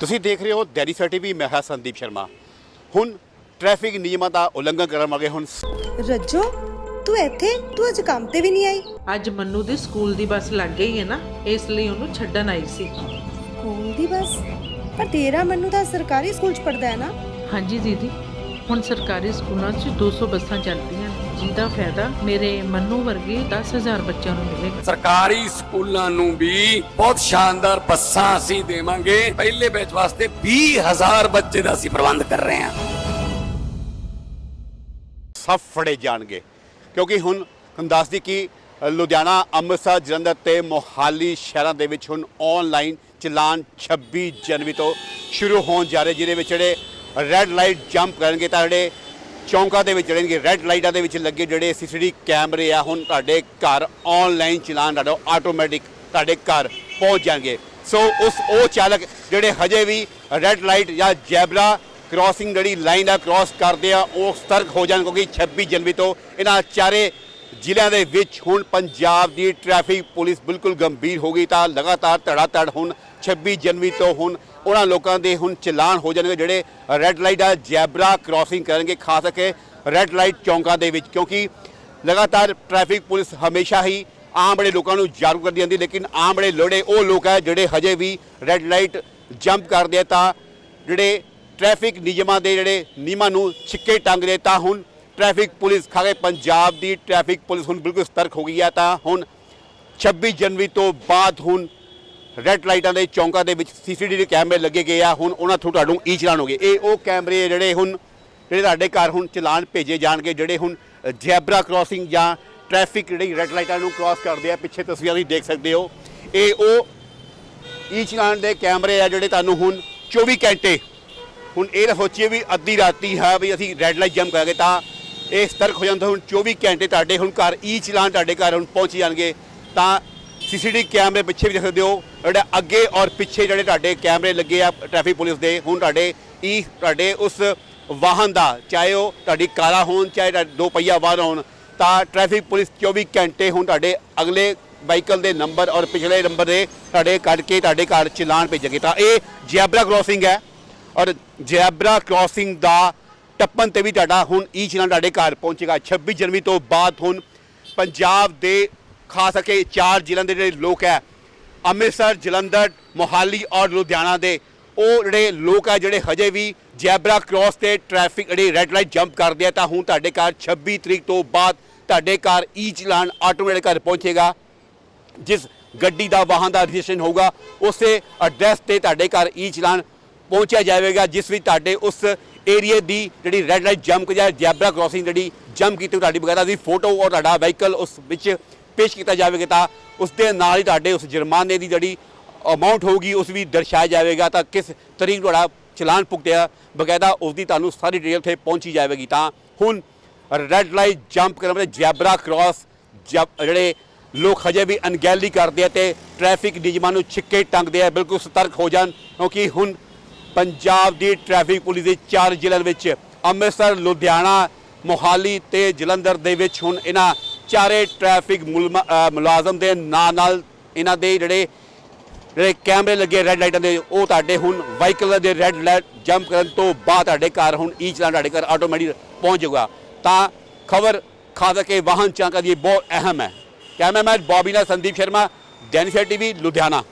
ਤੁਸੀਂ ਦੇਖ ਰਹੇ ਹੋ ਦੈਨੀ ਸਰ ਟੀਵੀ ਮੈਂ ਹਾਂ ਸੰਦੀਪ ਸ਼ਰਮਾ। ਹੁਣ ਟ੍ਰੈਫਿਕ ਨਿਯਮਾਂ ਦਾ ਉਲੰਘਣ ਕਰਨ ਵਾਲੇ ਹੁਣ ਰੱਜੋ ਤੂੰ ਇੱਥੇ ਤੂੰ ਅੱਜ ਕੰਮ ਤੇ ਵੀ ਨਹੀਂ ਆਈ। ਅੱਜ ਮੰਨੂ ਦੀ ਸਕੂਲ ਦੀ ਬੱਸ ਲੱਗ ਗਈ ਹੈ ਨਾ ਇਸ ਲਈ ਉਹਨੂੰ ਛੱਡਣ ਆਈ ਸੀ। ਸਕੂਲ ਦੀ ਬਸ? ਪਰ ਤੇਰਾ ਮੈਨੂੰ ਤਾਂ ਸਰਕਾਰੀ ਸਕੂਲ ਚ ਪੜਦਾ ਹੈ ਨਾ। ਹਾਂਜੀ ਦੀਦੀ। ਹੁਣ ਸਰਕਾਰੀ ਸਕੂਲਾਂ 'ਚ 200 ਬੱਸਾਂ ਚੱਲਦੀਆਂ ਨੇ, ਜਿਹਦਾ ਫਾਇਦਾ ਮੇਰੇ ਮੰਨੂ ਵਰਗੇ 10000 ਬੱਚਿਆਂ ਨੂੰ ਮਿਲੇਗਾ। ਸਰਕਾਰੀ ਸਕੂਲਾਂ ਨੂੰ ਵੀ ਬਹੁਤ ਸ਼ਾਨਦਾਰ ਬੱਸਾਂ ਅਸੀਂ ਦੇਵਾਂਗੇ। ਪਹਿਲੇ ਬੈਚ ਵਾਸਤੇ 20000 ਬੱਚੇ ਦਾ ਅਸੀਂ ਪ੍ਰਬੰਧ ਕਰ ਰਹੇ ਹਾਂ। ਸਭ ਫੜੇ ਜਾਣਗੇ। ਕਿਉਂਕਿ ਹੁਣ ਤੁਹਾਨੂੰ ਦੱਸਦੀ ਕਿ ਲੁਧਿਆਣਾ ਅੰਮ੍ਰਿਤਸਰ ਜਲੰਧਰ ਤੇ ਮੋਹਾਲੀ ਸ਼ਹਿਰਾਂ ਦੇ ਵਿੱਚ ਹੁਣ ਆਨਲਾਈਨ ਚਲਾਨ 26 ਜਨਵਰੀ ਤੋਂ ਸ਼ੁਰੂ ਹੋਣ ਜਾ ਰਹੇ ਜਿਹਦੇ ਵਿੱਚ ਜਿਹੜੇ ਰੈੱਡ ਲਾਈਟ ਜੰਪ ਕਰਨਗੇ ਤਾਂ ਜਿਹੜੇ ਚੌਂਕਾਂ ਦੇ ਵਿੱਚ ਰਹਿਣਗੇ ਰੈੱਡ ਲਾਈਟਾਂ ਦੇ ਵਿੱਚ ਲੱਗੇ ਜਿਹੜੇ ਸੀਸੀਟੀ ਕੈਮਰੇ ਆ, ਹੁਣ ਤੁਹਾਡੇ ਘਰ ਆਨਲਾਈਨ ਚਲਾਨ ਤੁਹਾਡਾ ਆਟੋਮੈਟਿਕ ਤੁਹਾਡੇ ਘਰ ਪਹੁੰਚ ਜਾਣਗੇ। ਸੋ ਉਸ ਉਹ ਚਾਲਕ ਜਿਹੜੇ ਹਜੇ ਵੀ ਰੈੱਡ ਲਾਈਟ ਜਾਂ ਜੈਬਰਾ ਕ੍ਰਾਸਿੰਗ ਜਿਹੜੀ ਲਾਈਨ ਆ ਕ੍ਰਾਸ ਕਰਦੇ ਆ, ਉਹ ਸਤਰਕ ਹੋ ਜਾਣ ਕਿਉਂਕਿ 26 ਜਨਵਰੀ ਤੋਂ ਇਹਨਾਂ ਚਾਰੇ ਜ਼ਿਲ੍ਹਿਆਂ ਦੇ ਵਿੱਚ ਹੁਣ ਪੰਜਾਬ ਦੀ ਟ੍ਰੈਫਿਕ ਪੁਲਿਸ ਬਿਲਕੁਲ ਗੰਭੀਰ ਹੋ ਗਈ ਤਾਂ ਲਗਾਤਾਰ ਧੜਾ ਧੜ ਹੁਣ 26 ਜਨਵਰੀ ਤੋਂ ਹੁਣ ਉਹਨਾਂ ਲੋਕਾਂ ਦੇ ਹੁਣ ਚਲਾਨ ਹੋ ਜਾਣਗੇ ਜਿਹੜੇ ਰੈੱਡ ਲਾਈਟ ਆ, ਜੈਬਰਾ ਕ੍ਰਾਸਿੰਗ ਕਰਨਗੇ, ਖਾਸ ਕਰਕੇ ਰੈੱਡ ਲਾਈਟ ਚੌਂਕਾਂ ਦੇ ਵਿੱਚ, ਕਿਉਂਕਿ ਲਗਾਤਾਰ ਟ੍ਰੈਫਿਕ ਪੁਲਿਸ ਹਮੇਸ਼ਾ ਹੀ ਆਮ ਬੜੇ ਲੋਕਾਂ ਨੂੰ ਜਾਗਰੂਕ ਕਰਦੀ ਜਾਂਦੀ ਲੇਕਿਨ ਆਮ ਬੜੇ ਲੋੜੇ ਉਹ ਲੋਕ ਹੈ ਜਿਹੜੇ ਹਜੇ ਵੀ ਰੈੱਡ ਲਾਈਟ ਜੰਪ ਕਰਦੇ ਆ, ਤਾਂ ਜਿਹੜੇ ਟ੍ਰੈਫਿਕ ਨਿਯਮਾਂ ਦੇ ਜਿਹੜੇ ਨਿਯਮਾਂ ਨੂੰ ਛਿੱਕੇ ਟੰਗਦੇ ਤਾਂ ਹੁਣ ਟ੍ਰੈਫਿਕ ਪੁਲਿਸ ਖਾਗੇ ਪੰਜਾਬ ਦੀ ਟ੍ਰੈਫਿਕ ਪੁਲਿਸ ਹੁਣ ਬਿਲਕੁਲ ਸਤਰਕ ਹੋ ਗਈ ਹੈ ਤਾਂ ਹੁਣ 26 ਜਨਵਰੀ ਤੋਂ ਬਾਅਦ ਹੁਣ ਰੈੱਡ ਲਾਈਟਾਂ ਦੇ ਚੌਂਕਾਂ ਦੇ ਵਿੱਚ ਸੀਸੀਟੀਵੀ ਕੈਮਰੇ ਲੱਗੇ ਗਏ ਆ। ਹੁਣ ਉਹਨਾਂ ਥਰੂ ਤੁਹਾਨੂੰ ਈ ਚਲਾਨ ਹੋਗੇ ਇਹ ਉਹ ਕੈਮਰੇ ਜਿਹੜੇ ਹੁਣ, ਜਿਹੜੇ ਤੁਹਾਡੇ ਘਰ ਹੁਣ ਚਲਾਨ ਭੇਜੇ ਜਾਣਗੇ, ਜਿਹੜੇ ਹੁਣ ਜੈਬਰਾ ਕ੍ਰਾਸਿੰਗ ਜਾਂ ਟ੍ਰੈਫਿਕ ਜਿਹੜੀ ਰੈੱਡ ਲਾਈਟਾਂ ਨੂੰ ਕ੍ਰਾਸ ਕਰਦੇ ਆ। ਪਿੱਛੇ ਤਸਵੀਰਾਂ ਤੁਸੀਂ ਦੇਖ ਸਕਦੇ ਹੋ। ਇਹ ਉਹ ਈ ਚਲਾਨ ਦੇ ਕੈਮਰੇ ਆ ਜਿਹੜੇ ਤੁਹਾਨੂੰ ਹੁਣ 24 ਘੰਟੇ, ਹੁਣ ਇਹ ਨਾ ਸੋਚੀਏ ਵੀ ਅੱਧੀ ਰਾਤੀ ਹੈ ਵੀ ਅਸੀਂ ਰੈੱਡ ਲਾਈਟ ਜੰਮ ਕਰਾਂਗੇ ਤਾਂ ਇਹ ਸਤਰਕ ਹੋ ਜਾਂਦਾ। ਹੁਣ 24 ਘੰਟੇ ਤੁਹਾਡੇ ਹੁਣ ਘਰ ਈ ਚਲਾਨ ਤੁਹਾਡੇ ਘਰ ਹੁਣ ਪਹੁੰਚ ਜਾਣਗੇ ਤਾਂ ਸੀਸੀਟੀਵੀ ਕੈਮਰੇ ਪਿੱਛੇ ਵੀ ਦੇਖ ਸਕਦੇ ਹੋ। ਜਿਹੜੇ ਅੱਗੇ ਔਰ ਪਿੱਛੇ ਜਿਹੜੇ ਤੁਹਾਡੇ ਕੈਮਰੇ ਲੱਗੇ ਆ ਟ੍ਰੈਫਿਕ ਪੁਲਿਸ ਦੇ, ਹੁਣ ਤੁਹਾਡੇ ਈ, ਤੁਹਾਡੇ ਉਸ ਵਾਹਨ ਦਾ, ਚਾਹੇ ਉਹ ਤੁਹਾਡੀ ਕਾਰਾਂ ਹੋਣ, ਚਾਹੇ ਤੁਹਾਡੇ ਦੋ ਪਹੀਆ ਵਾਹਨ ਹੋਣ, ਤਾਂ ਟ੍ਰੈਫਿਕ ਪੁਲਿਸ 24 ਘੰਟੇ ਹੁਣ ਤੁਹਾਡੇ ਅਗਲੇ ਵਾਹੀਕਲ ਦੇ ਨੰਬਰ ਔਰ ਪਿਛਲੇ ਨੰਬਰ ਦੇ ਤੁਹਾਡੇ ਕੱਢ ਕੇ ਤੁਹਾਡੇ ਘਰ ਚਲਾਨ ਭੇਜੇਗੀ ਤਾਂ ਇਹ ਜੈਬਰਾ ਕ੍ਰਾਸਿੰਗ ਹੈ ਔਰ ਜੈਬਰਾ ਕ੍ਰਾਸਿੰਗ ਦਾ ਟੱਪਣ ਤੇ ਵੀ ਤੁਹਾਡਾ ਹੁਣ ਈ ਚਲਾਨ ਤੁਹਾਡੇ ਘਰ ਪਹੁੰਚੇਗਾ। 26 ਜਨਵਰੀ ਤੋਂ ਬਾਅਦ ਹੁਣ ਪੰਜਾਬ ਦੇ ਖਾਸ ਕਰਕੇ ਚਾਰ ਜ਼ਿਲ੍ਹਿਆਂ ਦੇ ਜਿਹੜੇ ਲੋਕ ਹੈ, ਅੰਮ੍ਰਿਤਸਰ, ਜਲੰਧਰ, ਮੋਹਾਲੀ ਔਰ ਲੁਧਿਆਣਾ ਦੇ, ਉਹ ਜਿਹੜੇ ਲੋਕ ਆ ਜਿਹੜੇ ਹਜੇ ਵੀ ਜੈਬਰਾ ਕ੍ਰਾਸ ਤੇ ਟ੍ਰੈਫਿਕ ਜਿਹੜੀ ਰੈੱਡ ਲਾਈਟ ਜੰਪ ਕਰਦੇ ਆ, ਤਾਂ ਹੁਣ ਤੁਹਾਡੇ ਘਰ 26 ਤਰੀਕ ਤੋਂ ਬਾਅਦ ਤੁਹਾਡੇ ਘਰ ਈ ਚਲਾਨ ਆਟੋਮੈਟਿਕ ਘਰ ਪਹੁੰਚੇਗਾ, ਜਿਸ ਗੱਡੀ ਦਾ, ਵਾਹਨ ਦਾ ਰਜਿਸਟ੍ਰੇਸ਼ਨ ਹੋਊਗਾ, ਉਸੇ ਐਡਰੈਸ ਤੇ ਤੁਹਾਡੇ ਘਰ ਈ ਚਲਾਨ ਪਹੁੰਚਿਆ ਜਾਵੇਗਾ, ਜਿਸ ਵਿੱਚ ਤੁਹਾਡੇ ਉਸ ਏਰੀਏ ਦੀ ਜਿਹੜੀ ਰੈੱਡ ਲਾਈਟ ਜੰਪ ਜਾਂ ਜੈਬਰਾ ਕ੍ਰਾਸਿੰਗ ਜਿਹੜੀ ਜੰਪ ਕੀਤੀ ਤੁਹਾਡੀ ਵਗੈਰਾ ਦੀ ਫੋਟੋ ਔਰ ਤੁਹਾਡਾ ਵਹੀਕਲ ਉਸ ਵਿੱਚ ਪੇਸ਼ ਕੀਤਾ ਜਾਵੇਗਾ ਤਾਂ ਉਸ ਦੇ ਨਾਲ ਹੀ ਤੁਹਾਡੇ ਉਸ ਜੁਰਮਾਨੇ ਦੀ ਜਿਹੜੀ ਅਮਾਉਂਟ ਹੋਊਗੀ, ਉਸ ਵੀ ਦਰਸਾਇਆ ਜਾਵੇਗਾ ਤਾਂ ਕਿਸ ਤਰੀਕ ਤੁਹਾਡਾ ਚਲਾਨ ਭੁਗਤਿਆ ਬਕਾਇਦਾ ਉਸ ਦੀ ਤੁਹਾਨੂੰ ਸਾਰੀ ਡਿਟੇਲ ਉੱਥੇ ਪਹੁੰਚੀ ਜਾਵੇਗੀ ਤਾਂ ਹੁਣ ਰੈੱਡ ਲਾਈਟ ਜੰਪ ਕਰਨ ਵਾਲੇ ਜੈਬਰਾ ਕ੍ਰਾਸ ਜਿਹੜੇ ਲੋਕ ਹਜੇ ਵੀ ਅਣਗਹਿਲੀ ਕਰਦੇ ਆ ਤੇ ਟ੍ਰੈਫਿਕ ਨਿਯਮਾਂ ਨੂੰ ਛਿੱਕੇ ਟੰਗਦੇ ਆ, ਬਿਲਕੁਲ ਸਤਰਕ ਹੋ ਜਾਣ ਕਿਉਂਕਿ ਹੁਣ ਪੰਜਾਬ ਦੀ ਟ੍ਰੈਫਿਕ ਪੁਲਿਸ ਦੇ ਚਾਰ ਜ਼ਿਲ੍ਹਿਆਂ ਵਿੱਚ ਅੰਮ੍ਰਿਤਸਰ, ਲੁਧਿਆਣਾ, ਮੋਹਾਲੀ ਤੇ ਜਲੰਧਰ ਦੇ ਵਿੱਚ ਹੁਣ ਇਹਨਾਂ ਚਾਰੇ ਟ੍ਰੈਫਿਕ ਮੁਲਮ- ਮੁਲਾਜ਼ਮ ਦੇ ਨਾਲ ਨਾਲ ਇਹਨਾਂ ਦੇ ਜਿਹੜੇ ਜਿਹੜੇ ਕੈਮਰੇ ਲੱਗੇ ਰੈੱਡ ਲਾਈਟਾਂ ਦੇ, ਉਹ ਤੁਹਾਡੇ ਹੁਣ ਵਾਹੀਕਲ ਦੇ ਰੈੱਡ ਲਾਈਟ ਜੰਪ ਕਰਨ ਤੋਂ ਬਾਅਦ ਤੁਹਾਡੇ ਘਰ ਹੁਣ ਈ ਚਲਾਨ ਤੁਹਾਡੇ ਘਰ ਆਟੋਮੈਟਿਕ ਪਹੁੰਚ ਜਾਊਗਾ। ਤਾਂ ਖਬਰ ਖਾਸ ਕਰਕੇ ਵਾਹਨ ਚਾਲਕਾਂ ਦੀ ਬਹੁਤ ਅਹਿਮ ਹੈ। ਕੈਮਰਾਮੈਨ ਬੌਬੀ ਨਾਲ ਸੰਦੀਪ ਸ਼ਰਮਾ ਡੈਨਿਸ਼ਰ ਟੀਵੀ, ਲੁਧਿਆਣਾ।